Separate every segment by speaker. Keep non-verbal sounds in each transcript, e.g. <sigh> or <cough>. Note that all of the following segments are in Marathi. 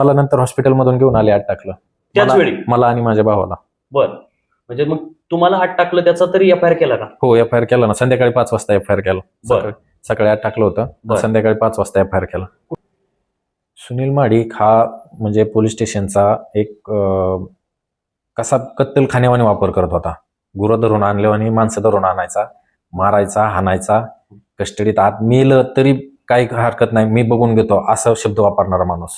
Speaker 1: मला नंतर हॉस्पिटलमधून घेऊन आले आत टाकलं.
Speaker 2: त्याच
Speaker 1: मला-
Speaker 2: वेळी?
Speaker 1: मला आणि माझ्या भावाला.
Speaker 2: बर. म्हणजे मग तुम्हाला आत टाकलं त्याचा तरी एफ आय आर केला का?
Speaker 1: हो एफ आय आर केला ना. संध्याकाळी पाच वाजता एफ आय आर केला.
Speaker 2: बर.
Speaker 1: सकाळी सकाळी आत टाकलं होतं.
Speaker 2: बर.
Speaker 1: संध्याकाळी पाच वाजता एफ आय आर केला. सुनील माडिक हा म्हणजे पोलीस स्टेशनचा एक अं, कसा कत्तलखान्यावाने वापर करत होता. गुरं धरून आणल्यावानी माणसं धरून आणायचा मारायचा हाणायचा. कस्टडीत आत मेलं तरी काही हरकत नाही. मी बघून घेतो असा शब्द वापरणारा माणूस.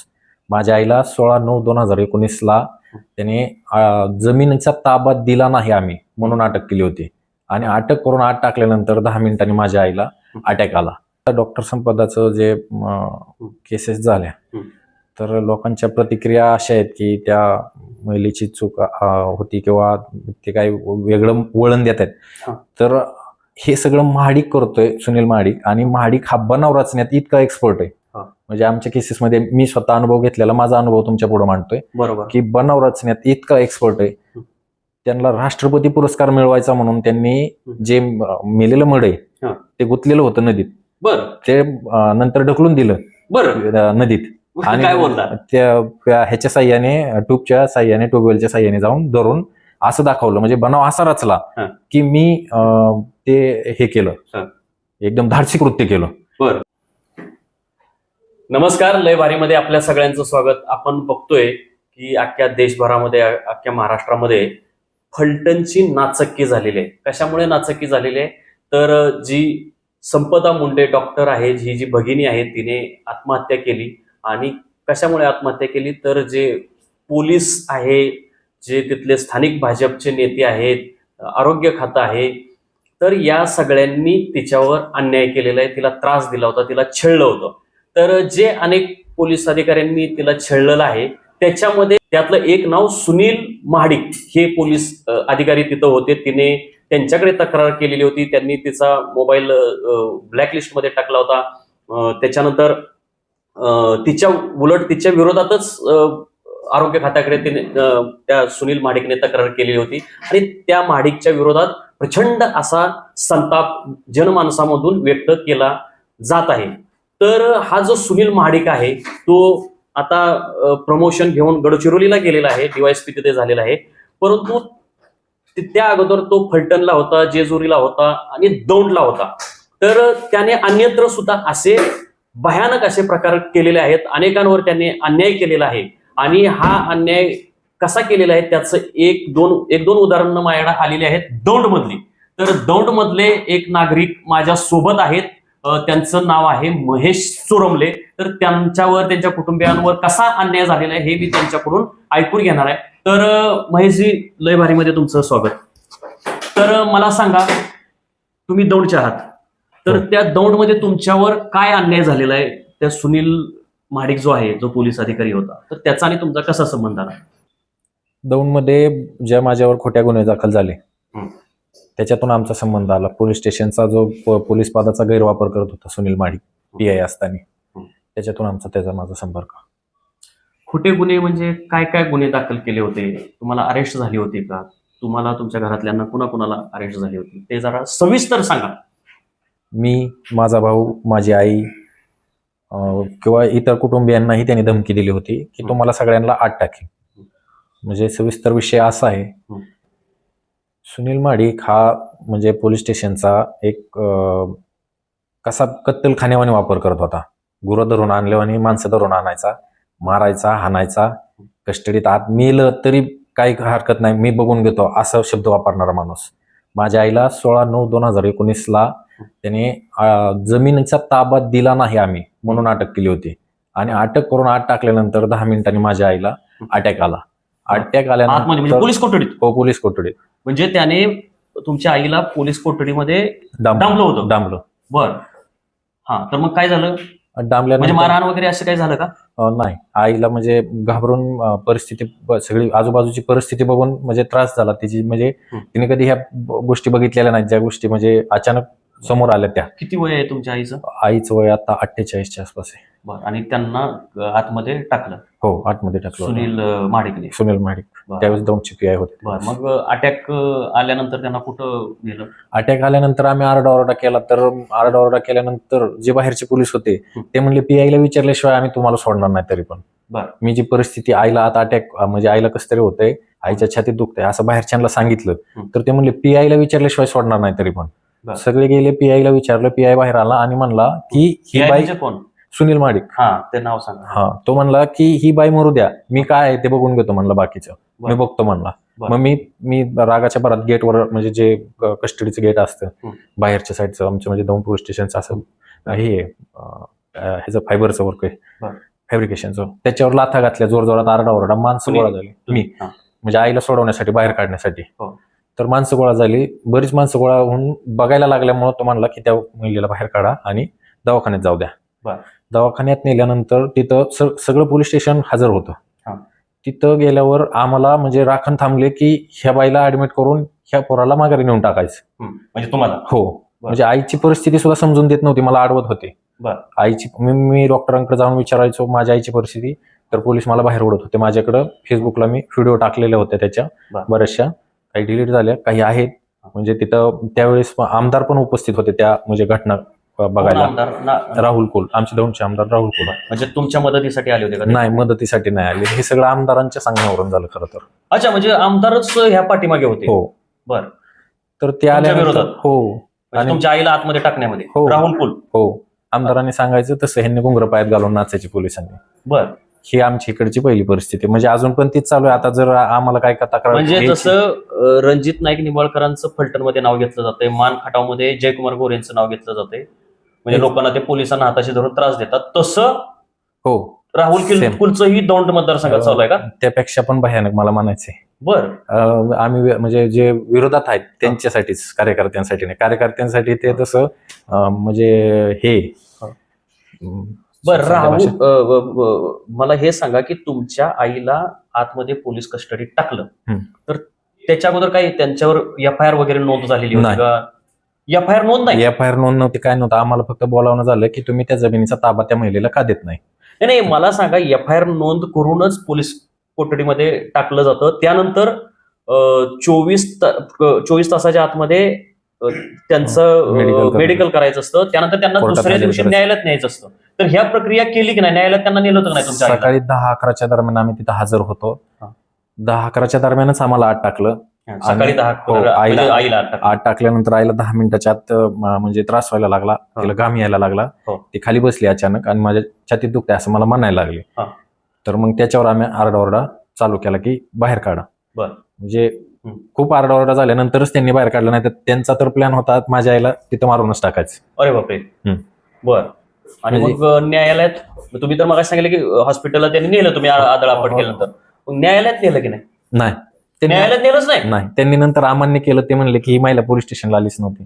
Speaker 1: माझ्या आईला सोळा नऊ दोन हजार एकोणीसला त्याने जमिनीचा ताबा दिला नाही आम्ही म्हणून अटक केली होती आणि अटक करून आत टाकल्यानंतर दहा मिनिटांनी माझ्या आईला अटॅक आला डॉक्टर संपदाचं जे केसेस झाल्या. तर लोकांच्या प्रतिक्रिया अशा आहेत की त्या महिलेची चूक होती किंवा ते काही वेगळं वळण देत. आहेत तर हे सगळं महाडिक करतोय सुनील महाडिक आणि महाडिक हा बनाव रचण्यात इतका एक्सपर्ट आहे. म्हणजे आमच्या केसेसमध्ये मी स्वतः अनुभव घेतलेला माझा अनुभव तुमच्यापुढे मांडतोय.
Speaker 2: बरोबर.
Speaker 1: की बनाव रचण्यात इतका एक्सपर्ट आहे.
Speaker 2: हं.
Speaker 1: त्यांना राष्ट्रपती पुरस्कार मिळवायचा म्हणून त्यांनी जे मेलेलं मड आहे. ते गुंतलेलं होतं नदीत.
Speaker 2: बर.
Speaker 1: ते नंतर ढकलून दिलं.
Speaker 2: बर.
Speaker 1: नदीत.
Speaker 2: बोलता
Speaker 1: त्या ह्याच्या साह्याने ट्यूबच्या साह्याने ट्यूबवेलच्या साह्याने जाऊन धरून असं दाखवलं. म्हणजे बनाव असा रचला. की मी ते हे केलं. एकदम धाडसी कृत्य केलं.
Speaker 2: बर. नमस्कार लय भारीमध्ये आपल्या सगळ्यांचं स्वागत. आपण बघतोय की अख्ख्या देशभरामध्ये अख्ख्या महाराष्ट्रामध्ये फलटणची नाचक्की झालेली आहे. कशामुळे नाचक्की झालेली आहे? तर जी संपदा मुंडे डॉक्टर आहे जी जी भगिनी आहे तिने आत्महत्या केली. आणि कशामुळे आत्महत्या केली? तर जे पोलीस आहे जे तिथले स्थानिक भाजपचे नेते आहेत आरोग्य खातं आहे तर या सगळ्यांनी तिच्यावर अन्याय केलेला आहे. तिला त्रास दिला होता तिला छेळलं होतं. तर जे अनेक पोलीस अधिकाऱ्यांनी तिला छेडलेलं आहे त्याच्यामध्ये त्यातलं एक नाव सुनील महाडिक. हे पोलीस अधिकारी तिथं होते. तिने त्यांच्याकडे तक्रार केलेली होती. त्यांनी तिचा मोबाईल ब्लॅकलिस्टमध्ये टाकला होता. त्याच्यानंतर तिच्या उलट तिच्या विरोधातच आरोग्य खात्याकडे तिने त्या सुनील महाडिकने तक्रार केलेली होती. आणि त्या महाडिकच्या विरोधात प्रचंड असा संताप जनमानसामधून व्यक्त केला जात आहे. तर हा जो सुनील महाडिक आहे तो आता प्रमोशन घेऊन गडचिरोलीला गेलेला आहे डीवायसपी तिथे झालेला आहे. परंतु त्या अगोदर तो फलटणला होता जेजुरीला होता आणि दौंडला होता. तर त्याने अन्यत्र सुद्धा असे भयानक असे प्रकार केलेले आहेत. अनेकांवर त्याने अन्याय केलेला आहे. आणि हा अन्याय कसा केलेला आहे त्याचं एक दोन एक दोन उदाहरणं माझ्याकडे आलेली आहेत. दौंडमधली. तर दौंडमधले एक नागरिक माझ्या सोबत आहेत. त्यांचं नाव आहे महेश चोरमले तर त्यांच्यावर त्यांच्या कुटुंबियांवर कसा अन्याय झालेला आहे हे मी त्यांच्याकडून ऐकून घेणार आहे. तर महेशजी लय भारीमध्ये तुमचं स्वागत. तर मला सांगा तुम्ही दौंडचे आहात. तर
Speaker 1: हो.
Speaker 2: त्या दौंडमध्ये तुमच्यावर काय अन्याय झालेला आहे? त्या सुनील महाडिक जो आहे जो पोलीस अधिकारी होता तर त्याचा आणि तुमचा कसा संबंध आला?
Speaker 1: दौंडमध्ये ज्या माझ्यावर खोट्या गुन्हे दाखल झाले. त्याच्यातून आमचा संबंध आला. पोलीस स्टेशनचा जो पोलीस पदाचा गैरवापर करत होता सुनील माडिक पी आय असताना. त्याच्यातून आमचा त्याचा माझा संपर्क
Speaker 2: खोटे गुन्हे म्हणजे काय काय गुन्हे दाखल केले होते? तुम्हाला अरेस्ट झाली होती का? तुम्हाला तुमच्या घरातल्यांना कुणा कुणाला अरेस्ट झाली होती? ते जरा सविस्तर सांगा.
Speaker 1: मी माझा भाऊ माझी आई किंवा इतर कुटुंबियांनाही त्यांनी धमकी दिली होती की. तुम्हाला सगळ्यांना आत टाकेल. म्हणजे सविस्तर विषय असा आहे. सुनील माडिक हा म्हणजे पोलीस स्टेशनचा एक कसा कत्तलखान्यावाने वापर करत होता. गुरं धरून आणल्यावानी माणसं धरून आणायचा मारायचा हाणायचा कस्टडीत आत मेलं तरी काही हरकत नाही मी बघून घेतो असा शब्द वापरणारा माणूस. माझ्या आईला सोळा नऊ दोन हजार एकोणीसला त्याने जमिनीचा ताबा दिला नाही आम्ही म्हणून अटक केली होती. आणि अटक करून आत टाकल्यानंतर दहा मिनिटांनी माझ्या आईला अटॅक आला. अटॅक
Speaker 2: आतमध्ये म्हणजे
Speaker 1: आल्यानंतर
Speaker 2: पोलीस कोठडीत?
Speaker 1: हो पोलीस कोठडीत.
Speaker 2: म्हणजे त्याने तुमच्या आईला पोलीस कोठडीमध्ये
Speaker 1: डांबलं.
Speaker 2: होतं.
Speaker 1: डांबलं.
Speaker 2: बर. हा तर मग काय झालं? म्हणजे
Speaker 1: डांबल्यानंतर
Speaker 2: मारहाण वगैरे असं काय झालं का?
Speaker 1: नाही. आईला म्हणजे घाबरून परिस्थिती सगळी आजूबाजूची परिस्थिती बघून म्हणजे त्रास झाला. तिची म्हणजे. तिने कधी ह्या गोष्टी बघितलेल्या नाहीत. ज्या गोष्टी म्हणजे अचानक समोर आल्या त्या.
Speaker 2: किती वय आहे तुमच्या आईचं?
Speaker 1: आईचं वय आता अठ्ठेचाळीसच्या आसपास आहे.
Speaker 2: बर आणि त्यांना आतमध्ये टाकलं
Speaker 1: हो आतमध्ये टाकलं होतं.
Speaker 2: सुनील अ, महाडिकने
Speaker 1: सुनील महाडिक
Speaker 2: बरं.
Speaker 1: त्यावेळेस दोन चिपी आहे होते
Speaker 2: बर मग अटॅक आल्यानंतर त्यांना कुठं नेलं
Speaker 1: अटॅक आल्यानंतर आम्ही आरडाओरडा केला तर आरडाओरडा केल्यानंतर जे बाहेरचे पोलीस होते
Speaker 2: हं.
Speaker 1: ते म्हणले पीआयला विचारल्याशिवाय आम्ही तुम्हाला सोडणार नाही तरी पण
Speaker 2: बर.
Speaker 1: मी जी परिस्थिती आईला आता अटॅक म्हणजे आईला कसं तरी होतंय आईच्या छातीत दुखतंय असं बाहेरच्यांना सांगितलं
Speaker 2: हं.
Speaker 1: तर ते म्हणले पी आयला विचारल्याशिवाय सोडणार नाही तरी पण. सगळे गेले पी आयला विचारलं पी आय बाहेर आला आणि म्हणला की ही
Speaker 2: PI
Speaker 1: बाई
Speaker 2: म्हणजे कोण
Speaker 1: सुनील माडिक
Speaker 2: हा ते नाव सांगा
Speaker 1: हा तो म्हणला की ही बाई मरू द्या मी काय आहे ते बघून घेतो म्हणलं बाकीचं. मी बघतो म्हणला. मग मी मी रागाच्या भरात गेटवर म्हणजे जे कस्टडीचं गेट असतं. बाहेरच्या साईडचं आमचं म्हणजे दोन पोलीस स्टेशनचं असं हे ह्याचं फायबरचं वर्क आहे
Speaker 2: बर.
Speaker 1: फॅब्रिकेशनचं त्याच्यावर लाथा घातल्या जोर जोरात आरडा ओरडा माणसं? गोळा झाली मी. म्हणजे आईला सोडवण्यासाठी बाहेर काढण्यासाठी
Speaker 2: हो.
Speaker 1: तर माणसं गोळा झाली बरीच माणसं गोळा होऊन बघायला लागल्यामुळं तो म्हणला की त्या महिलेला बाहेर काढा आणि दवाखान्यात जाऊ द्या. दवाखान्यात नेल्यानंतर तिथं सगळं पोलीस स्टेशन हजर होतं. तिथं गेल्यावर आम्हाला म्हणजे राखण थांबले की ह्या बाईला ऍडमिट करून ह्या पोराला माघारी नेऊन टाकायचं.
Speaker 2: म्हणजे तुम्हाला?
Speaker 1: हो. म्हणजे आईची परिस्थिती सुद्धा समजून देत नव्हती. मला अडवत होते.
Speaker 2: बर.
Speaker 1: आईची मी मी डॉक्टरांकडे जाऊन विचारायचो माझ्या आईची परिस्थिती. तर पोलीस मला बाहेर ओढत होते. माझ्याकडं फेसबुकला मी व्हिडिओ टाकलेले होते त्याच्या. बऱ्याचशा. काही डिलीट झाल्या काही आहेत. म्हणजे तिथं त्यावेळेस आमदार पण उपस्थित होते त्या म्हणजे घटना बघायला.
Speaker 2: आमदार?
Speaker 1: राहुल कोल. आमचे दोनशे आमदार राहुल कोल
Speaker 2: म्हणजे तुमच्या मदतीसाठी आले होते का ते?
Speaker 1: नाही मदतीसाठी नाही आले. हे सगळं आमदारांच्या सांगण्यावरून झालं खरं तर.
Speaker 2: अच्छा म्हणजे आमदारच ह्या पाठीमागे होते.
Speaker 1: हो.
Speaker 2: बर.
Speaker 1: तर ते आल्यानंतर
Speaker 2: विरोधात?
Speaker 1: हो.
Speaker 2: म्हणजे
Speaker 1: आणि-
Speaker 2: तुमच्या आईला आतमध्ये टाकण्यामध्ये?
Speaker 1: हो.
Speaker 2: राहुल कुल?
Speaker 1: हो. आमदारांनी सांगायचं तसं ह्यांनी गुंगर पायात घालून नाचायची पोलिसांनी.
Speaker 2: बर.
Speaker 1: ही आमची इकडची पहिली परिस्थिती. म्हणजे अजून पण तीच चालू आहे. आता जर आम्हाला काय का तक्रार
Speaker 2: म्हणजे
Speaker 1: घ्यायची-
Speaker 2: जसं अं, रणजित नाईक निंबाळकरांचं फलटणमध्ये नाव घेतलं जातंय. मान खटावमध्ये जयकुमार गोरेंचं नाव घेतलं जातंय. म्हणजे. लोकांना ते पोलिसांना हाताशी धरून त्रास देतात. तसं
Speaker 1: हो
Speaker 2: राहुल किल
Speaker 1: Same.
Speaker 2: कुलचंही दौंड मतदारसंघात चालू आहे का?
Speaker 1: त्यापेक्षा पण भयानक मला म्हणायचंय.
Speaker 2: बर.
Speaker 1: आम्ही म्हणजे जे विरोधात आहेत त्यांच्यासाठीच कार्यकर्त्यांसाठी नाही. कार्यकर्त्यांसाठी ते तसं म्हणजे हे
Speaker 2: बर राहुल मला हे सांगा की तुमच्या आईला आतमध्ये पोलीस कस्टडीत टाकलं. तर त्याच्या अगोदर काही त्यांच्यावर एफ आय आर वगैरे नोंद झालेली होती
Speaker 1: नाही.
Speaker 2: का? एफ आय आर नोंद नाही.
Speaker 1: एफ आय आर नोंद नव्हती काय नव्हतं. आम्हाला फक्त बोलावणं झालं की तुम्ही त्या जमिनीचा ताबा त्या महिलेला का देत नाही?
Speaker 2: नाही, नाही मला सांगा एफ आय आर नोंद करूनच पोलीस कोठडीमध्ये टाकलं जातं. त्यानंतर चोवीस चोवीस तासाच्या आतमध्ये अं, त्यांचं
Speaker 1: करायचं.
Speaker 2: मेडिकल करायचं असतं. त्यानंतर त्यांना
Speaker 1: कोर्टात
Speaker 2: दुसऱ्या
Speaker 1: हजर
Speaker 2: दिवशी
Speaker 1: करायचं.
Speaker 2: न्यायालयात न्यायचं असतं. तर ह्या प्रक्रिया केली की नाही? न्यायालयात त्यांना नेलं होतं का नाही तुमच्या आईला?
Speaker 1: सकाळी दहा अकराच्या दरम्यान आम्ही तिथं हजर होतो.
Speaker 2: हा.
Speaker 1: दहा अकराच्या दरम्यानच आम्हाला आत टाकलं.
Speaker 2: सकाळी दहा
Speaker 1: हो,
Speaker 2: म्हणजे
Speaker 1: आईला-
Speaker 2: आईला अटक.
Speaker 1: आत टाकल्यानंतर आईला दहा मिनिटाच्या आत अं, म्हणजे त्रास व्हायला लागला तिला घाम यायला लागला
Speaker 2: हो.
Speaker 1: ती खाली बसली अचानक आणि माझ्या छातीत दुखते असं मला म्हणायला लागले
Speaker 2: हा.
Speaker 1: तर मग त्याच्यावर आम्ही आरडाओरडा चालू केला की बाहेर काढा
Speaker 2: बर.
Speaker 1: म्हणजे
Speaker 2: हम्म.
Speaker 1: खूप आरडाओरडा झाल्यानंतरच त्यांनी बाहेर काढलं नाही तर त्यांचा तर प्लॅन होता माझ्या आईला तिथं मारूनच टाकायचं
Speaker 2: अरे बापरे
Speaker 1: हम्म.
Speaker 2: बर आणि
Speaker 1: म्हणजे-
Speaker 2: मग अं, न्यायालयात तुम्ही तर मग सांगितलं की हॉस्पिटलला त्यांनी नेलं तुम्ही आ- आदळापट
Speaker 1: हो.
Speaker 2: केल्यानंतर मग न्यायालयात नेलं की नाही
Speaker 1: नाही
Speaker 2: न्यायालयात नेलंच नाही?
Speaker 1: नाही त्यांनी नंतर अमान्य केलं ते म्हणले की ही महिला पोलीस स्टेशनला आलीच नव्हती.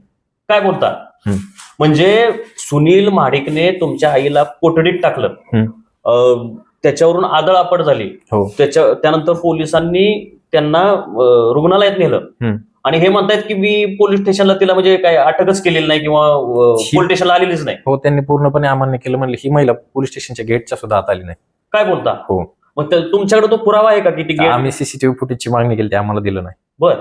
Speaker 2: काय बोलता?
Speaker 1: हम्म.
Speaker 2: म्हणजे सुनील महाडिकने तुमच्या आईला कोठडीत टाकलं.
Speaker 1: हम्म.
Speaker 2: अं, त्याच्यावरून झाली.
Speaker 1: हो.
Speaker 2: त्याच्या त्यानंतर पोलिसांनी त्यांना अं, रुग्णालयात नेलं.
Speaker 1: हम्म.
Speaker 2: आणि हे म्हणतायत की मी पोलीस स्टेशनला तिला म्हणजे काय अटकच केलेली नाही किंवा पोलीस स्टेशनला आलेलीच नाही.
Speaker 1: हो त्यांनी पूर्णपणे अमान्य केलं म्हणले ही महिला पोलीस स्टेशनच्या गेटच्या सुद्धा आत आली नाही.
Speaker 2: काय बोलता?
Speaker 1: हो.
Speaker 2: मग तुमच्याकडे तो पुरावा आहे का की ती गेट
Speaker 1: आम्ही सीसीटीव्ही फुटेजची मागणी केली आम्हाला दिलं नाही.
Speaker 2: बर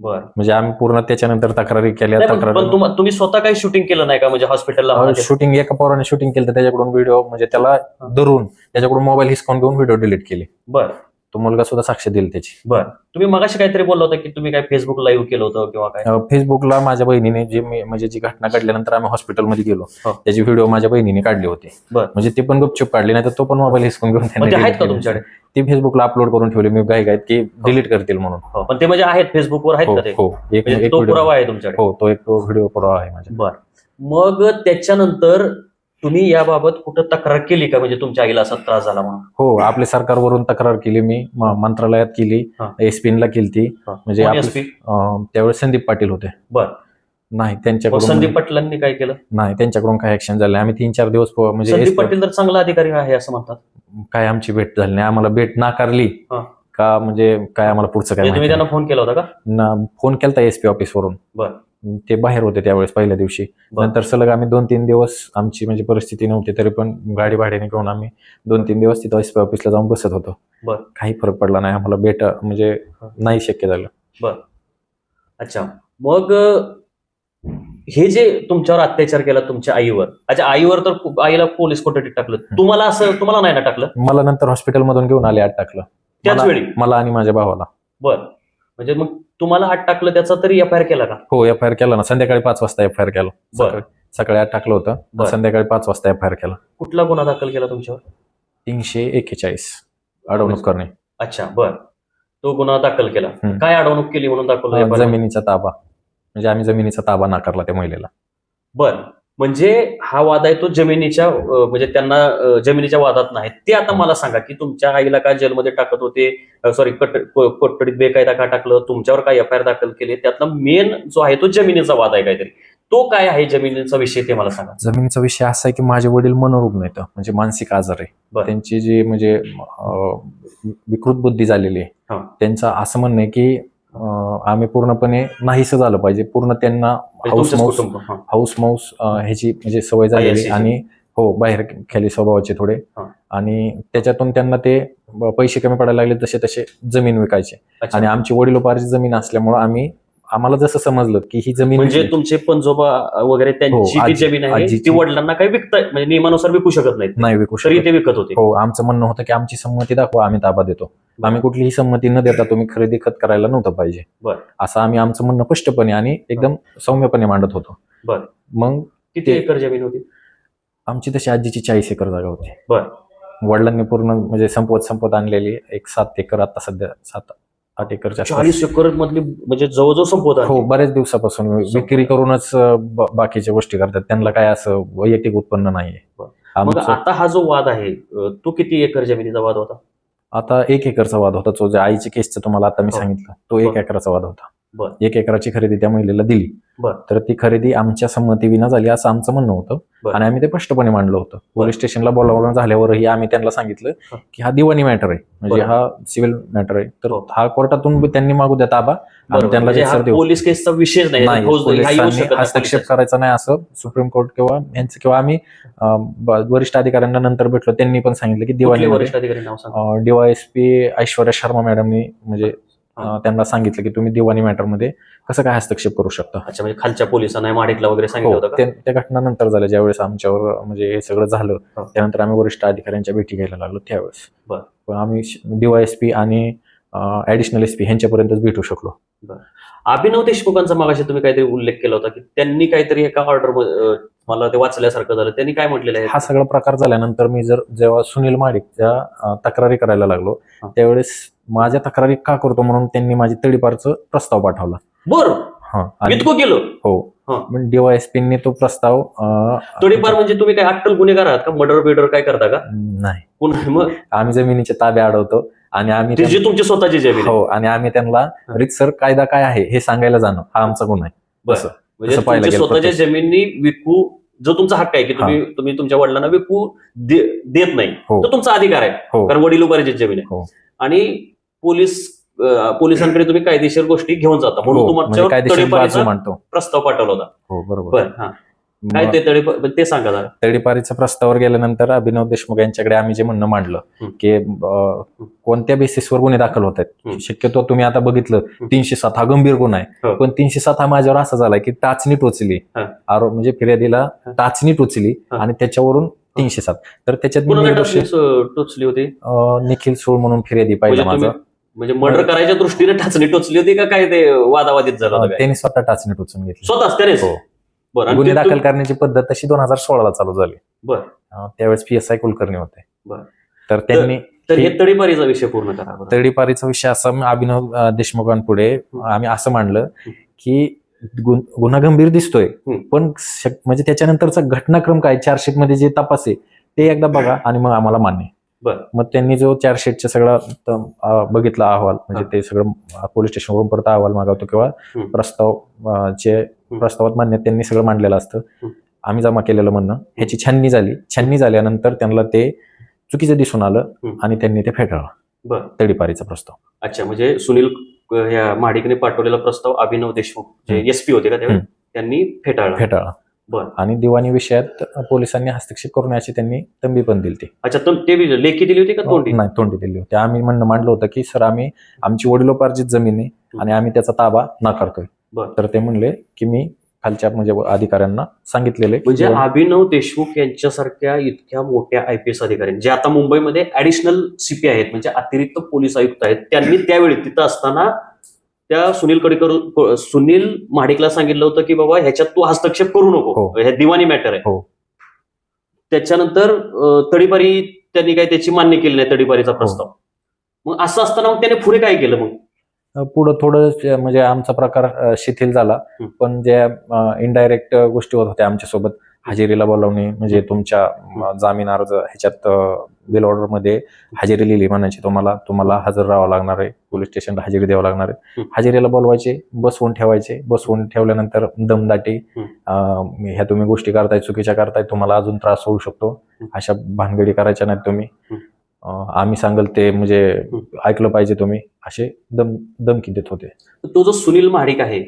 Speaker 2: बर.
Speaker 1: म्हणजे आम्ही पूर्ण त्याच्यानंतर तक्रारी केल्या तक्रारी
Speaker 2: तुम- तुम्ही स्वतः काही शूटिंग केलं नाही का? म्हणजे हॉस्पिटलला
Speaker 1: शूटिंग एका पोराने शूटिंग केलं त्याच्याकडून व्हिडिओ म्हणजे त्याला धरून त्याच्याकडून मोबाईल हिसकावून घेऊन व्हिडिओ डिलीट केले.
Speaker 2: बर.
Speaker 1: तो मुलगा सुद्धा साक्ष दिली त्याची.
Speaker 2: बर. तुम्ही मगाशी काहीतरी बोलला होता की तुम्ही काय फेसबुक लाईव्ह केलं होतं किंवा काय?
Speaker 1: अं, फेसबुकला माझ्या बहिणीने जे मी म्हणजे जी घटना घडल्यानंतर आम्ही हॉस्पिटलमध्ये गेलो
Speaker 2: हो.
Speaker 1: त्याची व्हिडिओ माझ्या बहिणीने काढले होते.
Speaker 2: बर.
Speaker 1: म्हणजे ते पण गुपचूप काढले नाही तर तो पण मोबाईल हिसकून घेऊन
Speaker 2: आहेत
Speaker 1: delete
Speaker 2: का
Speaker 1: केले.
Speaker 2: तुमच्याकडे?
Speaker 1: ती फेसबुकला अपलोड करून ठेवले मी गाय गायत की डिलीट करतील म्हणून.
Speaker 2: हो, पण ते म्हणजे आहेत फेसबुकवर आहेत
Speaker 1: हो
Speaker 2: का ते?
Speaker 1: हो. एक
Speaker 2: म्हणजे
Speaker 1: एक
Speaker 2: तो
Speaker 1: व्हिडिओ
Speaker 2: पुरावा आहे तुमच्याकडे.
Speaker 1: हो तो एक व्हिडिओ पुरावा आहे माझ्या
Speaker 2: बर. मग त्याच्यानंतर तुम्ही याबाबत कुठं तक्रार केली का म्हणजे तुमच्या आईला असा त्रास झाला म्हणून
Speaker 1: हो आपल्या सरकारवरून तक्रार केली मी म- मंत्रालयात केली
Speaker 2: हा.
Speaker 1: एसपीनला केली ती म्हणजे
Speaker 2: कोण
Speaker 1: आपलं-
Speaker 2: SP?
Speaker 1: अं, त्यावेळेस संदीप पाटील होते
Speaker 2: बर.
Speaker 1: नाही
Speaker 2: मग
Speaker 1: त्यांच्याकडून
Speaker 2: संदीप पाटलांनी काय केलं
Speaker 1: नाही त्यांच्याकडून काय ऍक्शन झालं. आम्ही तीन चार दिवस प- म्हणजे
Speaker 2: संदीप
Speaker 1: SP
Speaker 2: पाटील तर चांगला अधिकारी आहे असं म्हणतात
Speaker 1: काय आमची भेट झाली नाही आम्हाला भेट नाकारली
Speaker 2: हा.
Speaker 1: का म्हणजे काय आम्हाला पुढचं काय
Speaker 2: म्हणजे तुम्ही
Speaker 1: माहिती
Speaker 2: त्यांना फोन केला होता का
Speaker 1: नाही. फोन केलता एसपी ऑफिस वरून
Speaker 2: बर.
Speaker 1: ते बाहेर होते त्यावेळेस पहिल्या दिवशी.
Speaker 2: बर.
Speaker 1: नंतर सलग आम्ही दोन तीन दिवस आमची म्हणजे परिस्थिती नव्हती तरी पण गाडी भाड्याने घेऊन आम्ही दोन तीन दिवस तिथं एसपी ऑफिसला जाऊन बसत होतो.
Speaker 2: बर.
Speaker 1: काही फरक पडला नाही आम्हाला भेट म्हणजे नाही शक्य झालं.
Speaker 2: अच्छा. मग हे जे तुमच्यावर अत्याचार केला तुमच्या आईवर अच्छा आईवर तर आईला पोलीस कोठडीत टाकलं. तुम्हाला असं तुम्हाला नाही ना टाकलं?
Speaker 1: मला नंतर हॉस्पिटलमधून घेऊन आले आत टाकलं.
Speaker 2: त्याच वेळी?
Speaker 1: मला आणि माझ्या भावाला.
Speaker 2: बर. म्हणजे मग तुम्हाला हात टाकलं त्याचा तरी एफ आय आर केला का?
Speaker 1: हो एफ आय आर केला ना. संध्याकाळी पाच वाजता एफ आय आर केला.
Speaker 2: बर.
Speaker 1: सकाळी सकाळी आत टाकलं
Speaker 2: बर.
Speaker 1: होतं संध्याकाळी पाच वाजता एफ आय आर केला.
Speaker 2: कुठला गुन्हा दाखल केला तुमच्यावर?
Speaker 1: तीनशे एक्केचाळीस. अडवणूक करणे.
Speaker 2: अच्छा बर. तो गुन्हा दाखल केला.
Speaker 1: हम्म.
Speaker 2: काय अडवणूक केली म्हणून दाखवलं
Speaker 1: अं,
Speaker 2: FIR?
Speaker 1: जमिनीचा ताबा. म्हणजे आम्ही जमिनीचा ताबा नाकारला त्या महिलेला.
Speaker 2: बर. म्हणजे हा वाद आहे तो जमिनीच्या म्हणजे त्यांना जमिनीच्या वादात नाही. ते आता मला सांगा की तुमच्या आईला काय जेलमध्ये टाकत होते? सॉरी कोठडीत बेकायदा का टाकलं? तुमच्यावर काय एफ आय आर दाखल केले? त्यातला मेन जो आहे तो जमिनीचा वाद आहे काहीतरी. तो काय आहे जमिनीचा विषय ते मला सांगा.
Speaker 1: जमिनीचा विषय असा आहे की माझे वडील मनोरुग्ण आहेत म्हणजे मानसिक आजार आहे. त्यांची जी म्हणजे विकृत बुद्धी झालेली आहे. त्यांचं असं म्हणणं आहे की आम्ही पूर्णपणे नाहीस झालं पाहिजे पूर्ण त्यांना हाऊस माऊस. हाऊस माऊस ह्याची म्हणजे सवय झालेली. आणि हो बाहेर खेळी स्वभावाचे थोडे. आणि त्याच्यातून त्यांना ते पैसे कमी पडायला लागले तसे तसे जमीन विकायचे. आणि आमची वडिलोपार्जित जमीन असल्यामुळं आम्ही आम्हाला जसं समजलं की ही जमीन
Speaker 2: म्हणजे तुमचे पंजोबा वगैरे त्यांची
Speaker 1: हो,
Speaker 2: ती
Speaker 1: आजी-
Speaker 2: जमीन आहे ती वडिलांना काही विकता म्हणजे नियमानुसार विकू शकत नाहीत.
Speaker 1: नाही विकू शकत.
Speaker 2: ते विकत होते.
Speaker 1: हो आमचं म्हणणं होतं की आमची संमती दाखवा आम्ही ताबा देतो. आम्ही कुठलीही संमती न देता तुम्ही खरेदी खत करायला नव्हतं पाहिजे.
Speaker 2: बरं.
Speaker 1: असं आम्ही आमचं म्हणणं स्पष्टपणे आणि एकदम सौम्यपणे मांडत होतो.
Speaker 2: बरं.
Speaker 1: मग
Speaker 2: किती एकर जमीन होती?
Speaker 1: आमची तशी आजीची चाळीस एकर जागा होती.
Speaker 2: बरं.
Speaker 1: वडिलांनी पूर्ण म्हणजे संपवत संपवत आणलेली एक सात एकर आता सध्या सात आठ एकरच्या.
Speaker 2: चाळीस एकर मधली म्हणजे जवळजवळ संपवत
Speaker 1: हो बऱ्याच दिवसापासून विक्री करूनच ब- बाकीच्या गोष्टी करतात त्यांना काय असं वैयक्तिक उत्पन्न नाहीये.
Speaker 2: मग
Speaker 1: आमचं
Speaker 2: आता हा जो वाद आहे अं, तो किती एकर जमिनीचा वाद होता
Speaker 1: आता एक एकरचा वाद होता जो जे आईच्या केसचं तुम्हाला आता मी
Speaker 2: हो.
Speaker 1: सांगितलं तो एक. एकराचा वाद होता. एक एकराची खरेदी त्या महिलेला दिली
Speaker 2: बरं.
Speaker 1: तर ती खरेदी आमच्या संमती विना झाली असं आमचं म्हणणं होतं. आणि आम्ही ते स्पष्टपणे मांडलं होतं पोलीस स्टेशनला बोलावून झाल्यावरही आम्ही त्यांना सांगितलं. की हा दिवाणी मॅटर आहे म्हणजे. हा सिव्हिल मॅटर आहे तर
Speaker 2: हो.
Speaker 1: हा कोर्टातून त्यांनी मागू द्या ताबा. त्यांना
Speaker 2: म्हणजे हा पोलीस केसचा विषयच नाही हा
Speaker 1: हस्तक्षेप. करायचा नाही असं सुप्रीम कोर्ट किंवा यांचं किंवा आम्ही वरिष्ठ अधिकाऱ्यांना नंतर भेटलो त्यांनी पण सांगितलं की दिवाणी
Speaker 2: वरिष्ठ अधिकारी
Speaker 1: डीवायएसपी ऐश्वर्या शर्मा मॅडमनी म्हणजे त्यांना सांगितलं की तुम्ही दिवाणी मॅटरमध्ये कसं काय हस्तक्षेप करू शकता.
Speaker 2: अच्छा म्हणजे खालच्या पोलिसांना माडिकला वगैरे सांगितलं
Speaker 1: हो
Speaker 2: होतं का?
Speaker 1: ते- त्या घटना नंतर झाल्या ज्यावेळेस आमच्यावर म्हणजे हे सगळं झालं
Speaker 2: हा.
Speaker 1: त्यानंतर आम्ही वरिष्ठ अधिकाऱ्यांच्या भेटी घ्यायला लागलो त्यावेळेस.
Speaker 2: बरं.
Speaker 1: पण आम्ही डीवायएसपी आणि ऍडिशनल एसपी ह्यांच्यापर्यंतच भेटू शकलो.
Speaker 2: अभिनव देशमुखांचा मागाशी तुम्ही काहीतरी उल्लेख केला होता की त्यांनी काहीतरी एका ऑर्डर मला ते वाचल्यासारखं झालं. त्यांनी काय म्हटलेलं आहे?
Speaker 1: हा सगळा प्रकार झाल्यानंतर मी जर जेव्हा सुनील माडिक त्या अं, तक्रारी करायला लागलो
Speaker 2: हा.
Speaker 1: त्यावेळेस माझ्या तक्रारी का करतो म्हणून त्यांनी माझी तडीपारचं प्रस्ताव पाठवला.
Speaker 2: बर.
Speaker 1: हा आणि
Speaker 2: इतकं केलं?
Speaker 1: हो.
Speaker 2: हा.
Speaker 1: पण डीवायएसपींनी तो प्रस्ताव अं,
Speaker 2: थोडीफार म्हणजे तुम्ही काय अट्टल गुन्हेगार आहात का? मर्डर बिर्डर काय करता का?
Speaker 1: नाही.
Speaker 2: मग?
Speaker 1: आम्ही जमिनीचे ताबे अडवतो आणि आम्ही
Speaker 2: ते जी तुमची स्वतःची जमीन आहे
Speaker 1: हो आणि आम्ही त्यांना रितसर कायदा काय आहे? हे सांगायला जाणं. हा आमचा गुन्हा आहे.
Speaker 2: बरं.
Speaker 1: असं.
Speaker 2: म्हणजे
Speaker 1: तसं पाहायला
Speaker 2: तुमच्या
Speaker 1: गेलं
Speaker 2: स्वतःच्या जमिनी विकू जो तुमचा हक्क आहे की तुम्ही तुम्ही तुमच्या वडिलांना विकू दे- देत नाही
Speaker 1: हो.
Speaker 2: तो तुमचा अधिकार आहे.
Speaker 1: हो.
Speaker 2: कारण वडील उभारीची जमीन आहे.
Speaker 1: हो.
Speaker 2: आणि पोलीस पोलिसांकडे तुम्ही कायदेशीर गोष्टी घेऊन जाता म्हणून
Speaker 1: हो, म्हणजे
Speaker 2: तडीपारीचा
Speaker 1: मांडतो
Speaker 2: प्रस्ताव पाठवला होता
Speaker 1: हो बरोबर
Speaker 2: बरं काय ते तडीप ते सांगा जरा
Speaker 1: तडीपारीच्या प्रस्तावावर गेल्यानंतर अभिनव देशमुख यांच्याकडे आम्ही जे म्हणणं मांडलं. की कोणत्या बेसिसवर गुन्हे दाखल होत आहेत. शक्यतो तुम्ही आता बघितलं. तीनशे सात हा गंभीर गुन्हा आहे
Speaker 2: हो.
Speaker 1: पण तीनशे सात हा माझ्यावर असा झालाय की टाचणी टोचली. आरोप म्हणजे फिर्यादीला. टाचणी टोचली. आणि त्याच्यावरून तीनशे सात तर त्याच्यात
Speaker 2: टोचली होती
Speaker 1: निखिल सूळ म्हणून फिर्यादी पाहिजे
Speaker 2: म्हणजे
Speaker 1: माझा
Speaker 2: म्हणजे मर्डर करायच्या दृष्टीने टाचणी टोचली होती का काय ते वादावादीत झालं होतं काय
Speaker 1: त्यांनी स्वतः टाचणी टोचून घेतली
Speaker 2: स्वतःच त्यानेच
Speaker 1: हो.
Speaker 2: बरं आणि
Speaker 1: गुन्हे
Speaker 2: ते
Speaker 1: दाखल
Speaker 2: तुम-
Speaker 1: करण्याची पद्धत तशी दोन हजार सोळाला चालू झाली
Speaker 2: बरं.
Speaker 1: अं, त्यावेळेस पी एस आय कुलकर्णी होते
Speaker 2: बरं.
Speaker 1: तर त्यांनी
Speaker 2: तर हे तडीपारीचा विषय पूर्ण करा बरं.
Speaker 1: तडीपारीचा विषय असा म- अभिनव अं, देशमुखांपुढे आम्ही असं मांडलं की गुन- गुन्हा गंभीर दिसतोय
Speaker 2: हं.
Speaker 1: पण शक- म्हणजे त्याच्यानंतरचा घटनाक्रम काय चार्जशीटमध्ये जे तपास आहे ते एकदा बघा आणि मग आम्हाला मान्य. मग त्यांनी जो चार्जशीटचा सगळा बघितला अहवाल म्हणजे. ते सगळं पोलीस स्टेशनवरून परत अहवाल मागवतो किंवा. प्रस्ताव चे प्रस्तावात मान्य त्यांनी सगळं मांडलेलं असतं. आम्ही जमा केलेलं म्हणणं ह्याची छाननी झाली छाननी झाल्यानंतर त्यांना ते चुकीचं दिसून आलं. आणि त्यांनी ते फेटाळलं
Speaker 2: बरं.
Speaker 1: तडीपारीचा प्रस्ताव
Speaker 2: अच्छा म्हणजे सुनील महाडिकने पाठवलेला प्रस्ताव अभिनव देशमुख जे. एसपी होते का. त्यांनी फेटाळला
Speaker 1: फेटाळला
Speaker 2: बरं.
Speaker 1: आणि दिवाणी विषयात पोलिसांनी हस्तक्षेप करू नये अशी त्यांनी तंबी पण दिली ती
Speaker 2: अच्छा ते बी लेखी दिली होती का तोंडी
Speaker 1: नाही तोंडी दिली होती आम्ही म्हणणं मांडलं होतं की सर आम्ही आमची वडिलोपार्जित जमीन आहे आणि आम्ही त्याचा ताबा नाकारतोय
Speaker 2: बरं.
Speaker 1: तर ते म्हणले की मी खालच्या म्हणजे अधिकाऱ्यांना सांगितलेले
Speaker 2: म्हणजे अभिनव देशमुख यांच्यासारख्या इतक्या मोठ्या आय पी एस अधिकारी जे आता मुंबईमध्ये ऍडिशनल सीपी आहेत म्हणजे अतिरिक्त पोलीस आयुक्त आहेत त्यांनी त्यावेळी तिथं असताना त्या सुनील कडीकर सुनील महाडिकला सांगितलं होतं की बाबा ह्याच्यात तू हस्तक्षेप करू नको
Speaker 1: हो.
Speaker 2: हे दिवाणी मॅटर आहे
Speaker 1: हो.
Speaker 2: त्याच्यानंतर तडीपारी त्यांनी काही त्याची मान्य केली नाही तडीपारीचा प्रस्ताव मग असं असताना मग त्याने पुढे काय केलं मग
Speaker 1: पुढं थोडं म्हणजे आमचा प्रकार शिथिल झाला
Speaker 2: हं.
Speaker 1: पण ज्या इनडायरेक्ट गोष्टी होत होत्या आमच्यासोबत हजेरीला बोलावणे म्हणजे तुमच्या जामीन अर्ज ह्याच्यात बिल ऑर्डरमध्ये हजेरी लिहिली म्हणायची तुम्हाला तुम्हाला हजर राहावं लागणार आहे पोलीस स्टेशनला हजेरी द्यावं लागणार आहे. हजेरीला बोलवायचे बसवून ठेवायचे बसवून ठेवल्यानंतर दमदाटी ह्या तुम्ही गोष्टी करताय चुकीच्या करताय तुम्हाला अजून त्रास होऊ शकतो. अशा भानगडी करायच्या नाहीत तुम्ही. आम्ही सांगल ते म्हणजे. ऐकलं पाहिजे तुम्ही. असे दम धमकी देत होते.
Speaker 2: तो जो सुनील महाडिक आहे.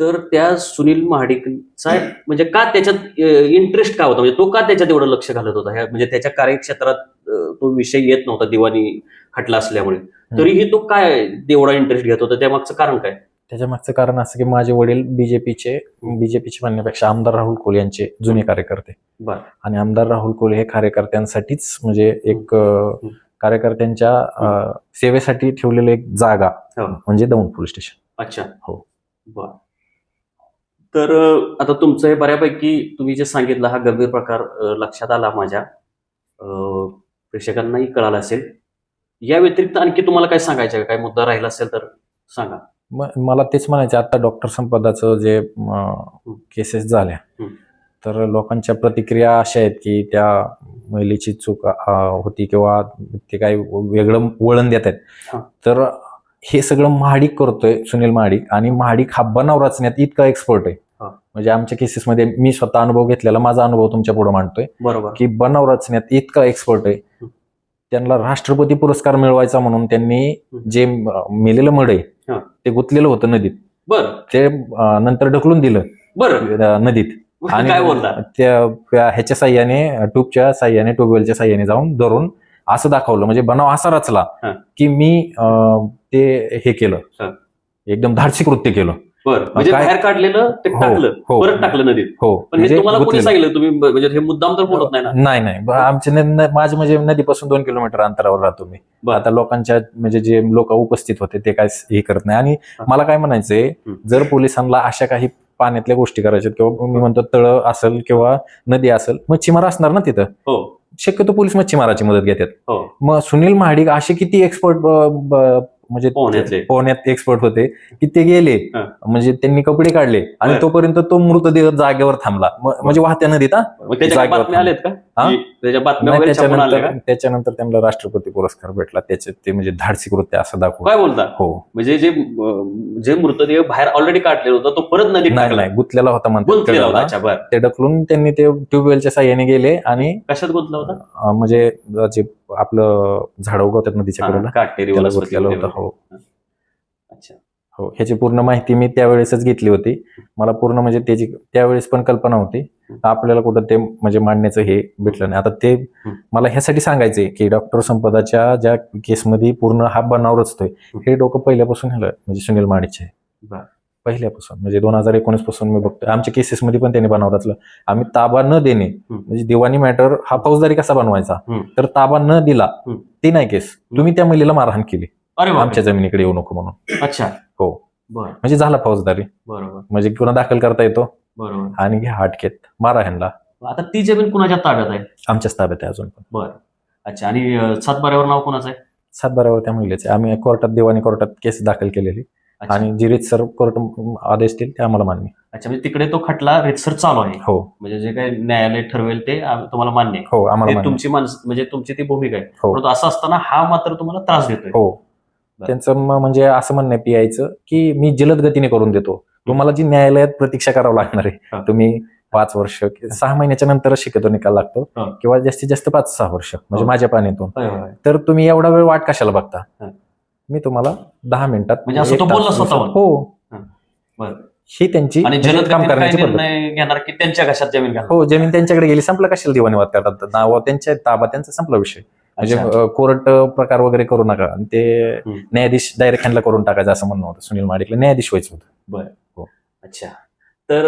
Speaker 2: तर त्या सुनील महाडिकचा म्हणजे का त्याच्यात इंटरेस्ट का होता? म्हणजे तो का त्याच्यात एवढं लक्ष घालत होता? म्हणजे त्याच्या कार्यक्षेत्रात तो विषय येत नव्हता दिवाणी खटला असल्यामुळे. तरीही तो काय एवढा इंटरेस्ट घेत होता? त्यामागचं कारण काय?
Speaker 1: त्याच्या मागचं कारण असं की माझे वडील बीजेपीचे बीजेपीचे म्हणण्यापेक्षा आमदार राहुल कोल यांचे जुने कार्यकर्ते
Speaker 2: बर
Speaker 1: आणि आमदार राहुल कोल हे कार्यकर्त्यांसाठीच म्हणजे एक. कार्यकर्त्यांच्या सेवेसाठी ठेवलेलं एक जागा
Speaker 2: हो.
Speaker 1: म्हणजे दौंड पोलीस स्टेशन
Speaker 2: अच्छा
Speaker 1: हो.
Speaker 2: बर तर आता तुमचं हे बऱ्यापैकी तुम्ही जे सांगितलं हा गंभीर प्रकार लक्षात आला माझ्या प्रेक्षकांनाही कळाला असेल या व्यतिरिक्त आणखी तुम्हाला काय सांगायचं? काय मुद्दा राहिला असेल तर सांगा
Speaker 1: मला तेच म्हणायचं आता डॉक्टर संपदाचं जे केसेस झाल्या. तर लोकांच्या प्रतिक्रिया अशा आहेत की त्या महिलेची चूक होती किंवा ते काही वेगळं वळण देत. आहेत तर हे सगळं महाडिक करतोय सुनील महाडिक आणि महाडिक हा बनाव रचण्यात इतका एक्सपर्ट आहे. म्हणजे आमच्या केसेसमध्ये मी स्वतः अनुभव घेतलेला माझा अनुभव तुमच्यापुढे मांडतोय की बनाव रचण्यात इतका एक्सपर्ट आहे. त्यांना राष्ट्रपती पुरस्कार मिळवायचा म्हणून त्यांनी जे मेलेलं मड आहे. ते गुंतलेलं होतं नदीत.
Speaker 2: बर.
Speaker 1: ते नंतर ढकलून दिलं.
Speaker 2: बर.
Speaker 1: नदीत. त्या त्या ह्याच्या साह्याने ट्यूबच्या साह्याने ट्यूबवेलच्या साह्याने जाऊन धरून असं दाखवलं. म्हणजे बनाव असा रचला. की मी ते हे केलं. एकदम धाडसी कृत्य केलं.
Speaker 2: बर. म्हणजे
Speaker 1: काय-
Speaker 2: बाहेर काढलेलं ते
Speaker 1: हो,
Speaker 2: टाकलं
Speaker 1: हो.
Speaker 2: परत टाकलं नदीत.
Speaker 1: हो.
Speaker 2: पण हे
Speaker 1: म्हणजे
Speaker 2: तुम्हाला कोणी
Speaker 1: गुंतलेलं.
Speaker 2: सांगितलं? तुम्ही म्हणजे हे मुद्दाम तर बोलत नाही ना?
Speaker 1: नाही नाही. ब- आमचे न- न- माझे म्हणजे नदीपासून दोन किलोमीटर अंतरावर राहतो मी.
Speaker 2: बर.
Speaker 1: आता लोकांच्या म्हणजे जे लोक उपस्थित होते ते काय हे करत नाही. आणि
Speaker 2: हा.
Speaker 1: मला काय म्हणायचंय
Speaker 2: हं.
Speaker 1: जर पोलिसांना अशा काही पाण्यातल्या गोष्टी करायच्यात किंवा मी म्हणतो तळ असेल किंवा नदी असेल मच्छीमार असणार ना तिथं?
Speaker 2: हो.
Speaker 1: शक्यतो पोलीस मच्छीमाराची मदत घेतात.
Speaker 2: हो.
Speaker 1: मग सुनील महाडिक असे किती एक्सपर्ट म्हणजे. पोहण्यात एक्सपर्ट होते की ते गेले. म्हणजे त्यांनी कपडे काढले आणि. तोपर्यंत तो मृतदेह जागेवर थांबला म्हणजे वाहत्या नदीत हा?
Speaker 2: की त्याच्या बातम्या
Speaker 1: नाही,
Speaker 2: वगैरे छापून आल्या
Speaker 1: त्याच्यानंतर
Speaker 2: का?
Speaker 1: त्याच्यानंतर त्यांना राष्ट्रपती पुरस्कार भेटला. त्याचे ते म्हणजे धाडसी कृत्य असं दाखवलं.
Speaker 2: काय बोलता?
Speaker 1: हो.
Speaker 2: म्हणजे जे अं, जे मृतदेह बाहेर ऑलरेडी काढलेला होता तो परत नदीत
Speaker 1: नाही
Speaker 2: टाकला.
Speaker 1: नाही गुंतलेला होता म्हणतात
Speaker 2: गुंतलेला होता?
Speaker 1: कळला.
Speaker 2: अच्छा बर.
Speaker 1: ते ढकलून त्यांनी ते ट्यूबवेलच्या साह्याने गेले आणि
Speaker 2: कशात गुंतला होता?
Speaker 1: अं, म्हणजे जे आपलं झाड उगवतात नदीच्या कडेला
Speaker 2: काटेरी
Speaker 1: त्याला
Speaker 2: वनस्पती
Speaker 1: गुंतलेलं होतं. हो.
Speaker 2: अच्छा.
Speaker 1: हो ह्याची पूर्ण माहिती मी त्यावेळेसच घेतली होती. मला पूर्ण म्हणजे त्याची त्यावेळेस पण कल्पना होती. आपल्याला कुठं ते म्हणजे मांडण्याचं हे भेटलं नाही. आता ते मला ह्यासाठी सांगायचंय की डॉक्टर संपदाच्या ज्या केसमध्ये पूर्ण हा बनाव रचतोय हे डोकं पहिल्यापासून ह्याला म्हणजे सुनील आहे.
Speaker 2: बर.
Speaker 1: पहिल्यापासून म्हणजे दोन हजार एकोणीसपासून मी बघतोय. आमच्या केसेसमध्ये पण त्यांनी बनाव रचलं आम्ही ताबा न देणे म्हणजे दिवाणी मॅटर हा फौजदारी कसा बनवायचा. तर ताबा न दिला. ती नाही केस तुम्ही त्या महिलेला मारहाण केली. आमच्या जमिनीकडे येऊ नको म्हणून.
Speaker 2: अच्छा.
Speaker 1: हो.
Speaker 2: बर.
Speaker 1: म्हणजे झाला फौजदारी.
Speaker 2: बरोबर.
Speaker 1: म्हणजे गुन्हा दाखल करता येतो.
Speaker 2: बरोबर.
Speaker 1: आणि घ्या अटकेत मारा ह्यांना.
Speaker 2: आता ती जमीन कुणाच्या ताब्यात आहे?
Speaker 1: आमच्याच ताब्यात आहे अजून पण.
Speaker 2: बर. अच्छा आणि अं, सातबाऱ्यावर नाव कोणाचं आहे?
Speaker 1: सातबारावर त्या महिलेचे आम्ही कोर्टात दिवाणी कोर्टात केस दाखल केलेली.
Speaker 2: अच्छा.
Speaker 1: आणि जी सर कोर्ट आदेश देईल ते आम्हाला मान्य
Speaker 2: अच्छा म्हणजे तिकडे तो खटला रितसर चालू आहे.
Speaker 1: हो.
Speaker 2: म्हणजे जे काही न्यायालय ठरवेल ते आम- तुम्हाला मान्य आहे.
Speaker 1: हो आम्हाला
Speaker 2: ते
Speaker 1: मान्य
Speaker 2: तुमची माणस म्हणजे तुमची ती भूमिका आहे.
Speaker 1: हो.
Speaker 2: परंतु असं असताना हा मात्र तुम्हाला त्रास देतोय.
Speaker 1: हो. त्यांचं म- म्हणजे असं म्हणणं आहे पीआयचं की मी जलद गतीने करून देतो. तुम्हाला जी न्यायालयात प्रतीक्षा करावं लागणार. आहे तुम्ही पाच वर्ष सहा महिन्याच्या नंतरच शक्यतो निकाल लागतो. किंवा जास्तीत जास्त पाच सहा वर्ष म्हणजे. माझ्या पाण्यातून. तर तुम्ही एवढा वेळ वाट कशाला बघता. मी तुम्हाला दहा मिनिटात
Speaker 2: म्हणजे?
Speaker 1: हो
Speaker 2: बरं.
Speaker 1: ही त्यांची म्हणजे
Speaker 2: जलद
Speaker 1: काम करण्याची
Speaker 2: घेणार की त्यांच्या कशात जमीन
Speaker 1: हो जमीन त्यांच्याकडे गेली संपला कशाला दिवाणी वाद करतात नाव त्यांच्या ताबा त्यांचा संपला विषय म्हणजे कोर्ट प्रकार वगैरे करू नका आणि ते. न्यायाधीश डायरेक्ट हँडला करून टाकायचं असं म्हणणं होतं सुनील माडिकला न्यायाधीश व्हायचं होतं
Speaker 2: अच्छा. तर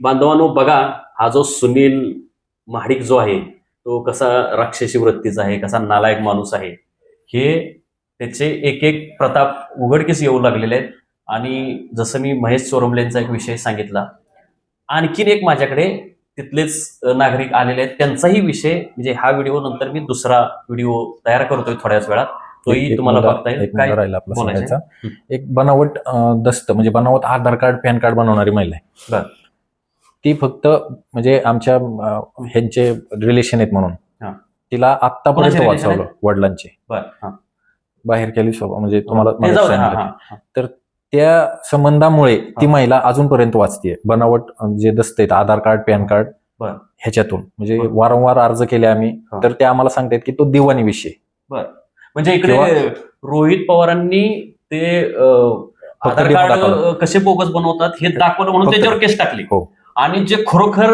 Speaker 2: बांधवांनो बघा हा जो सुनील महाडिक जो आहे तो कसा राक्षसी वृत्तीचा आहे कसा नालायक माणूस आहे हे त्याचे एक एक प्रताप उघडकीस येऊ लागलेले आहेत. आणि जसं मी महेश चोरमलेंचा एक विषय सांगितला आणखीन एक माझ्याकडे तिथलेच नागरिक आलेले आहेत. त्यांचाही विषय म्हणजे हा व्हिडिओ नंतर मी दुसरा व्हिडिओ तयार करतोय थोड्याच वेळात. तोही
Speaker 1: एक
Speaker 2: तुम्हाला बघता येईल काय
Speaker 1: राहिला आपला? सांगायचा एक बनावट दस्त म्हणजे बनावट आधार कार्ड पॅन कार्ड बनवणारी महिला आहे. ती फक्त म्हणजे आमच्या ह्यांचे रिलेशन आहेत म्हणून. तिला आतापर्यंत वाचवलं वडिलांचे बाहेर केली स्वभाव म्हणजे तुम्हाला
Speaker 2: ते
Speaker 1: मगाशी
Speaker 2: जाऊ दे,
Speaker 1: सांगितलं.
Speaker 2: हा.
Speaker 1: त्या संबंधामुळे ती. महिला अजूनपर्यंत वाचतीये बनावट जे दस्त आहेत आधार कार्ड पॅन कार्ड. ह्याच्यातून म्हणजे. वारंवार अर्ज केले आम्ही. तर ते आम्हाला सांगतायत की तो दिवाणी विषय
Speaker 2: म्हणजे इकडे रोहित पवारांनी ते आधार कार्ड कसे बोगस बनवतात हे दाखवलं म्हणून त्याच्यावर केस टाकली.
Speaker 1: हो.
Speaker 2: आणि जे खरोखर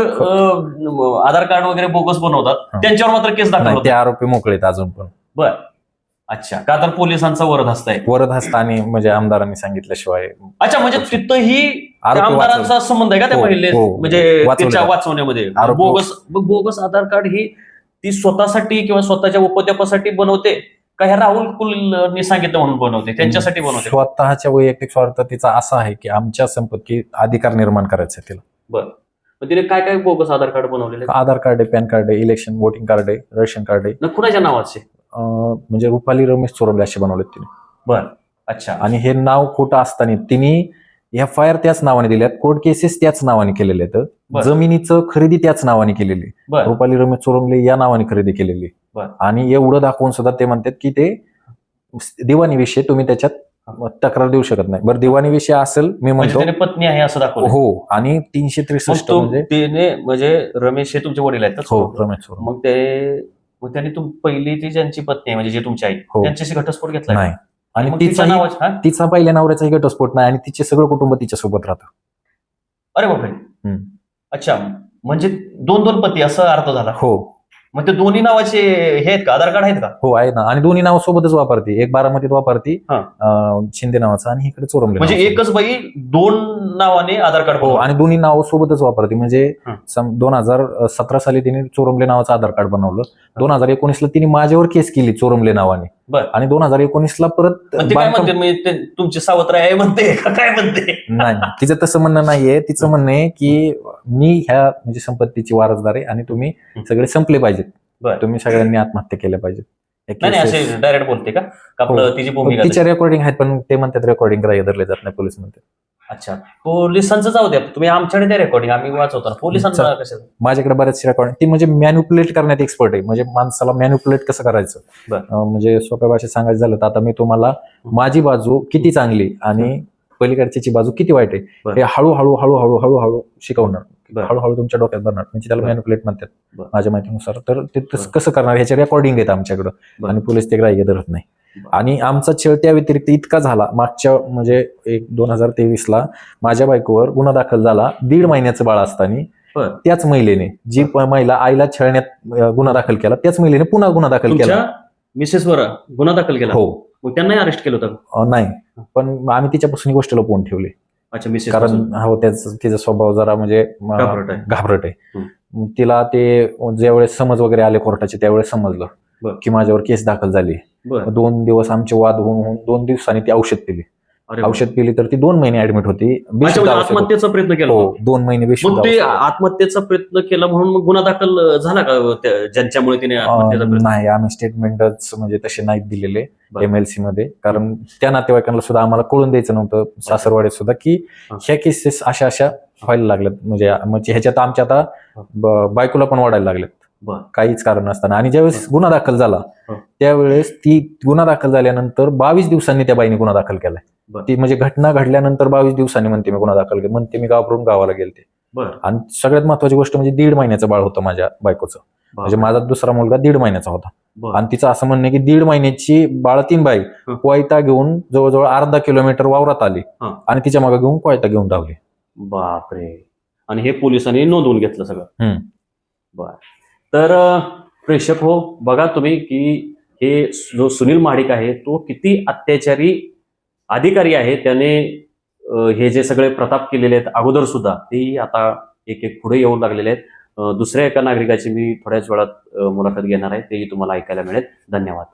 Speaker 2: आधार कार्ड वगैरे बोगस बनवतात
Speaker 1: हा.
Speaker 2: त्यांच्यावर मात्र केस दाखल
Speaker 1: ते आरोपी मोकळे आहेत अजून पण.
Speaker 2: बर. अच्छा. का तर पोलिसांचा वरद हस्ताय
Speaker 1: वरद हस्तानी म्हणजे आमदारांनी सांगितल्याशिवाय
Speaker 2: अच्छा म्हणजे तिथंही. आमदारांचा संबंध आहे का त्या
Speaker 1: हो,
Speaker 2: महिले
Speaker 1: हो.
Speaker 2: म्हणजे. वाचवण्यामध्ये. बोगस बोगस आधार कार्ड ही ती स्वतःसाठी किंवा स्वतःच्या उपद्यापासाठी बनवते? का ह्या राहुल कुलनी सांगितलं म्हणून बनवते त्यांच्यासाठी बनवते.
Speaker 1: स्वतःच्या वैयक्तिक स्वार्थ तिचा असा आहे की आमच्या संपत्ती अधिकार निर्माण करायचा आहे तिला.
Speaker 2: मग तिने काय काय बोगस आधार कार्ड बनवलेले?
Speaker 1: आधार कार्ड आहे पॅन कार्ड आहे इलेक्शन वोटिंग कार्ड आहे रेशन कार्ड आहे.
Speaker 2: न कुणाच्या नावाचे?
Speaker 1: अं, म्हणजे रुपाली रमेश चोरमले असे बनवलेत तिने.
Speaker 2: बर. अच्छा.
Speaker 1: आणि हे नाव खोटं असताना तिने एफ आय आर त्याच नावाने दिल्यात कोर्ट केसेस त्याच नावाने केलेले आहेत.
Speaker 2: बरं.
Speaker 1: जमिनीचं खरेदी त्याच नावाने केलेली
Speaker 2: बर.
Speaker 1: रुपाली रमेश चोरमले या नावाने खरेदी केलेली
Speaker 2: बरं.
Speaker 1: आणि एवढं दाखवून सुद्धा ते म्हणतात की ते दिवाणी विषय तुम्ही त्याच्यात तक्रार देऊ शकत नाही. बरं दिवाणी विषय असेल मी
Speaker 2: म्हणजे
Speaker 1: म्हणतो.
Speaker 2: पत्नी आहे असं दाखवलं
Speaker 1: हो आणि तीनशे त्रेसष्ट म्हणजे
Speaker 2: म्हणजे रमेश हे तुमचे वडील आहेत
Speaker 1: हो? रमेश चोरमले.
Speaker 2: मग ते मग त्यांनी तुम पहिली ती ज्यांची पत्नी आहे म्हणजे जी तुमची आई
Speaker 1: हो.
Speaker 2: त्यांच्याशी घटस्फोट घेतला
Speaker 1: नाही. आणि तिचा
Speaker 2: नावाचे हा?
Speaker 1: तिचा पहिल्या नवऱ्याचाही घटस्फोट नाही आणि तिचे सगळं कुटुंब तिच्या सोबत राहतं.
Speaker 2: अरे बापरे. अच्छा. म्हणजे दोन दोन पती असं अर्थ झाला.
Speaker 1: हो.
Speaker 2: मग ते दोन्ही नावाचे हे आहेत का? आधार कार्ड आहेत का?
Speaker 1: हो आहे ना. आणि दोन्ही नाव सोबतच वापरते. एक बारामतीत वापरती
Speaker 2: हा.
Speaker 1: अं, शिंदे नावाचं आणि इकडे चोरमले
Speaker 2: म्हणजे
Speaker 1: नावाचं.
Speaker 2: एकच बाई दोन नावाने आधार कार्ड
Speaker 1: हो आणि दोन्ही नाव सोबतच वापरते. म्हणजे
Speaker 2: हा.
Speaker 1: दोन हजार सतरा साली तिने चोरमले नावाचं आधार कार्ड बनवलं. दोन हजार एकोणीसला तिने माझ्यावर केस केली चोरमले नावाने.
Speaker 2: बर.
Speaker 1: आणि दोन हजार एकोणीसला परत
Speaker 2: ते काय म्हणते? म्हणजे तुमची सावत्र आहे म्हणते <laughs> का काय म्हणते?
Speaker 1: नाही तिचं तसं म्हणणं नाहीये. तिचं म्हणणं आहे की मी ह्या म्हणजे संपत्तीची वारसदार आहे आणि तुम्ही सगळे संपले पाहिजेत. तुम्ही सगळ्यांनी आत्महत्या केल्या पाहिजेत.
Speaker 2: डायरेक्ट बोलते का? आपलं तिची भूमिका
Speaker 1: तिच्या रेकॉर्डिंग आहेत पण ते म्हणतात रेकॉर्डिंग ग्राह्य धरले जात नाही पोलीस म्हणतात.
Speaker 2: अच्छा पोलिसांचं जाऊ द्या तुम्ही आमच्याकडे द्या रेकॉर्डिंग आम्ही वाचवतो ना. पोलिसांना कसं
Speaker 1: माझ्याकडे बऱ्याचशा रेकॉर्डिंग ती म्हणजे मॅन्युपुलेट करण्यात एक्सपर्ट आहे म्हणजे माणसाला मॅन्युपुलेट कसं करायचं म्हणजे सोप्या भाषेत सांगायचं झालं तर आता मी तुम्हाला माझी बाजू किती चांगली आणि पलीकडची बाजू किती वाईट आहे. हे हळूहळू हळूहळू हळूहळू शिकवणार. हळूहळू तुमच्या डोक्यात भरणार म्हणजे त्याला
Speaker 2: बर.
Speaker 1: मॅन्युपुलेट म्हणतात. माझ्या माहितीनुसार तर ते. कसं करणार ह्याचे रेकॉर्डिंग आहेत आमच्याकडं. आणि पोलीस ते ग्राह्य धरत नाही. आणि आमचा छळ त्या व्यतिरिक्त इतका झाला मागच्या म्हणजे एक दोन हजार तेवीस ला माझ्या बायकोवर गुन्हा दाखल झाला दीड महिन्याचं बाळ असताना. त्याच महिलेने जी महिला आईला छळण्यात गुन्हा दाखल केला त्याच महिलेने पुन्हा गुन्हा दाखल केला.
Speaker 2: मिसेसवर गुन्हा दाखल केला?
Speaker 1: हो.
Speaker 2: त्यांनाही अरेस्ट केलं होतं?
Speaker 1: नाही. पण आम्ही तिच्यापासून ही गोष्ट लपवून ठेवली.
Speaker 2: अच्छा मिसेस
Speaker 1: कारण हो त्याच तिचा स्वभाव जरा म्हणजे
Speaker 2: घाबरट आहे.
Speaker 1: तिला ते ज्यावेळेस समज वगैरे आले कोर्टाचे त्यावेळेस समजलं. की माझ्यावर केस दाखल झाली.
Speaker 2: बर
Speaker 1: दोन दिवस आमचे वाद होऊन होऊन दोन दिवसांनी ती औषध पिली
Speaker 2: अरे वा.
Speaker 1: औषध पिली तर ती दोन महिने ऍडमिट होती
Speaker 2: अच्छा,
Speaker 1: बेशुद्ध
Speaker 2: म्हणजे
Speaker 1: औषध होतं.
Speaker 2: आत्महत्येचा प्रयत्न केला
Speaker 1: हो. दोन महिने बेशुद्ध
Speaker 2: मग ते
Speaker 1: औषध होतं.
Speaker 2: आत्महत्येचा प्रयत्न केला म्हणून मग गुन्हा दाखल झाला का त्या- ज्यांच्यामुळे तिने आत्महत्येचा
Speaker 1: अं,
Speaker 2: प्रयत्न
Speaker 1: नाही आम्ही स्टेटमेंटच म्हणजे तसे नाहीत दिलेले
Speaker 2: बरं.
Speaker 1: एमएलसी मध्ये कारण त्या नातेवाईकांना सुद्धा आम्हाला कळून द्यायचं नव्हतं सासरवाडीत सुद्धा की
Speaker 2: हा.
Speaker 1: ह्या केसेस अशा अशा व्हायला लागल्यात म्हणजे म्हणजे ह्याच्यात आमच्या आता. ब- बायकोला पण वाढायला लागलेत
Speaker 2: बरं.
Speaker 1: काहीच कारण नसताना. आणि ज्यावेळेस गुन्हा दाखल झाला. त्यावेळेस ती गुन्हा दाखल झाल्यानंतर बावीस दिवसांनी त्या बाईने गुन्हा दाखल केलाय. ती म्हणजे घटना घडल्यानंतर बावीस दिवसांनी म्हणते मी गुन्हा दाखल केला. म्हणते मी गावावरून गावाला गेलते. आणि सगळ्यात महत्वाची गोष्ट म्हणजे दीड महिन्याचं बाळ होतं माझ्या बायकोचं. म्हणजे माझा दुसरा मुलगा दीड महिन्याचा होता. आणि तिचं असं म्हणणं की दीड महिन्याची बाळतीन बाई. कोयता घेऊन जवळजवळ अर्धा किलोमीटर वावरात आली. आणि तिच्यामागे घेऊन कोयता घेऊन धावली.
Speaker 2: बापरे. आणि हे पोलिसांनी नोंदवून घेतलं सगळं. बर. तर प्रेक्षक हो बघा तुम्ही की हे जो सुनील महाडिक आहे तो किती अत्याचारी अधिकारी आहे. त्याने हे जे सगळे प्रताप केलेले आहेत अगोदर सुद्धा तेही आता एक एक पुढे येऊ लागलेले आहेत. दुसऱ्या एका नागरिकाची मी थोड्याच वेळात मुलाखत घेणार आहे तेही तुम्हाला ऐकायला मिळेल. धन्यवाद.